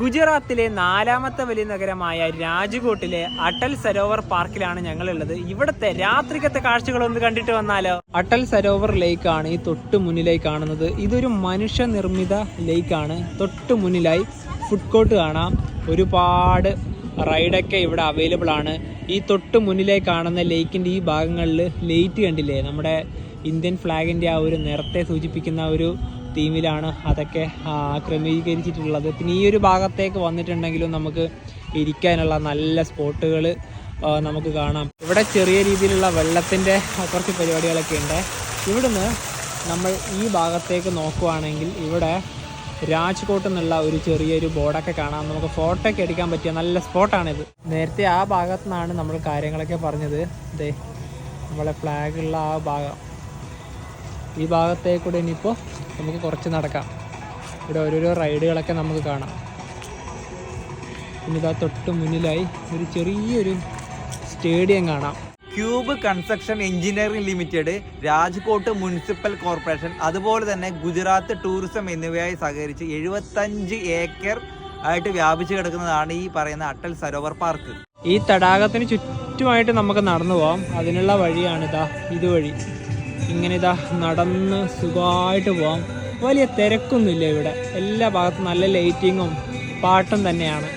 ഗുജറാത്തിലെ നാലാമത്തെ വലിയ നഗരമായ രാജ്കോട്ടിലെ അടൽ സരോവർ പാർക്കിലാണ് ഞങ്ങൾ ഞങ്ങളുള്ളത്. ഇവിടുത്തെ കാഴ്ചകൾ ഒന്ന് കണ്ടിട്ട് വന്നാലോ? അടൽ സരോവർ ലേക്ക് ആണ് ഈ തൊട്ട് മുന്നിലായി കാണുന്നത്. ഇതൊരു മനുഷ്യ നിർമ്മിത ലേക്ക് ആണ് തൊട്ട് മുന്നിലായി ഫുഡ് കോർട്ട് കാണാം. ഒരുപാട് റൈഡൊക്കെ ഇവിടെ അവൈലബിൾ ആണ്. ഈ തൊട്ട് മുന്നിലായി കാണുന്ന ലേക്കിന്റെ ഈ ഭാഗങ്ങളിൽ ലൈറ്റ് കണ്ടില്ലേ? നമ്മുടെ ഇന്ത്യൻ ഫ്ലാഗിന്റെ ആ ഒരു നിറത്തെ സൂചിപ്പിക്കുന്ന ഒരു തീമിലാണ് അതൊക്കെ ക്രമീകരിച്ചിട്ടുള്ളത്. പിന്നെ ഈ ഒരു ഭാഗത്തേക്ക് വന്നിട്ടുണ്ടെങ്കിലും നമുക്ക് ഇരിക്കാനുള്ള നല്ല സ്പോട്ടുകൾ നമുക്ക് കാണാം. ഇവിടെ ചെറിയ രീതിയിലുള്ള വെള്ളത്തിന്റെ കുറച്ച് പരിപാടികളൊക്കെ ഉണ്ട്. ഇവിടുന്ന് നമ്മൾ ഈ ഭാഗത്തേക്ക് നോക്കുവാണെങ്കിൽ ഇവിടെ രാജ്കോട്ട് എന്നുള്ള ഒരു ചെറിയൊരു ബോർഡൊക്കെ കാണാം. നമുക്ക് ഫോട്ടോ ഒക്കെ എടുക്കാൻ പറ്റിയ നല്ല സ്പോട്ടാണിത്. നേരത്തെ ആ ഭാഗത്തു നിന്നാണ് നമ്മൾ കാര്യങ്ങളൊക്കെ പറഞ്ഞത്. ദേ നമ്മളെ ഫ്ലാഗുള്ള ആ ഭാഗം. ഈ ഭാഗത്തേക്കൂടെ ഇനിയിപ്പോൾ നമുക്ക് കുറച്ച് നടക്കാം. ഇവിടെ ഓരോരോ റൈഡുകളൊക്കെ നമുക്ക് കാണാം. പിന്നെ ഇതാ തൊട്ട് മുന്നിലായി ഒരു ചെറിയൊരു സ്റ്റേഡിയം കാണാം. Cube construction engineering limited Rajkot municipal corporation അതുപോലെ തന്നെ ഗുജറാത്ത് ടൂറിസം എന്നിവയായി സഹകരിച്ച് എഴുപത്തഞ്ച് ഏക്കർ ആയിട്ട് വ്യാപിച്ചു കിടക്കുന്നതാണ് ഈ പറയുന്ന അട്ടൽ സരോവർ പാർക്ക്. ഈ തടാകത്തിന് ചുറ്റുമായിട്ട് നമുക്ക് നടന്നു പോവാം. അതിനുള്ള വഴിയാണിതാ ഇതുവഴി. ഇങ്ങനെ ഇതാ നടന്ന് സുഖമായിട്ട് പോവാം. വലിയ തിരക്കൊന്നുമില്ല ഇവിടെ. എല്ലാ ഭാഗത്തും നല്ല ലൈറ്റിങ്ങും പാട്ടും തന്നെയാണ്.